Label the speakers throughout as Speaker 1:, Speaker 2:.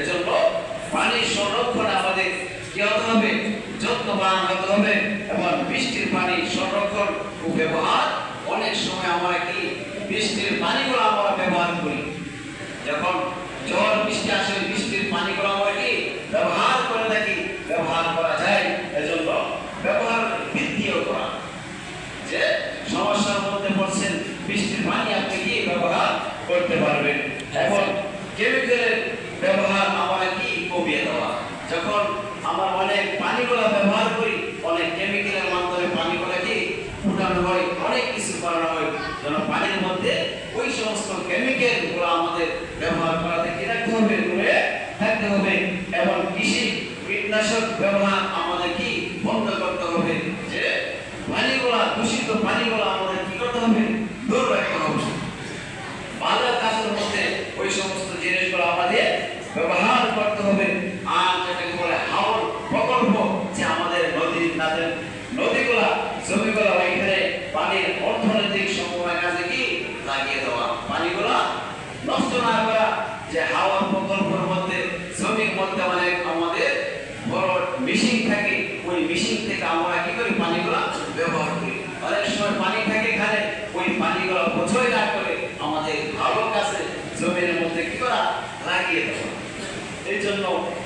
Speaker 1: এজন্য পানি সংরক্ষণ আমাদের কি হবে? যত্নবান হতে হবে এবং বৃষ্টির পানি সংরক্ষণ ও ব্যবহার। অনেক সময় আমরা কি বৃষ্টির পানিগুলো আমরা ব্যবহার করি। যখন ঝড়, বৃষ্টি আসে, বৃষ্টির পানিগুলো আমরা কি ব্যবহার করে থাকি? ব্যবহার করা যায়। এজন্য ব্যবহার বৃদ্ধিও করা। যে সমস্যার মধ্যে পড়ছেন, বৃষ্টির পানি আপনি কি ব্যবহার করতে পারবেন? এখন যখন আমরা অনেক পানিগুলো ব্যবহার করি, অনেক কেমিক্যালের মাধ্যমে পানিগুলো কি ফুটানো হয়, অনেক কিছু করানো হয়। যেন পানির মধ্যে ওই সমস্ত কেমিক্যালগুলো আমাদের ব্যবহার করা থেকে রাখতে হবে দূরে থাকতে হবে। এবং কৃষি কীটনাশক ব্যবহার আমাদের কি বন্ধ করতে হবে, যে পানিগুলা, দূষিত পানিগুলা আমাদের কি করতে হবে? দূর রাখতে হবে। ভালো কাজের মধ্যে ওই সমস্ত জিনিসগুলো আমাদের ব্যবহার করতে হবে। লাগিয়ে দেওয়া। পানিগুলা নষ্ট না করা যে হাওয়ার প্রকল্পের মধ্যে জমির মধ্যে অনেক আমাদের বড় মেশিন থাকে, ওই মেশিন থেকে আমরা কি করি? পানিগুলো ব্যবহার করি। অনেক সময় পানি থাকে এখানে ওই পানিগুলো অপচয় না করে আমাদের ভালো কাছে জমির মধ্যে কি করা? লাগিয়ে দেওয়া। এই জন্য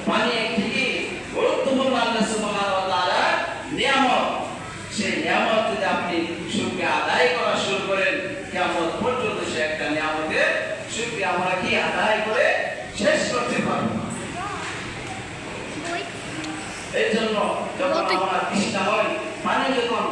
Speaker 1: পানি একটি কি? গুরুত্বপূর্ণ আল্লাহ সুবহানাহু ওয়া তাআলার নিয়ামত। সেই নিয়ামত যদি আপনি শুকরিয়া আদায় করা শুরু করেন, কিয়ামত করা নিয়ামতের শুক্রিয়া আমরা কি আদায় করে শেষ করতে পারব এই জন্য যখন আমরা তৃষ্ণা হয় মানে যখন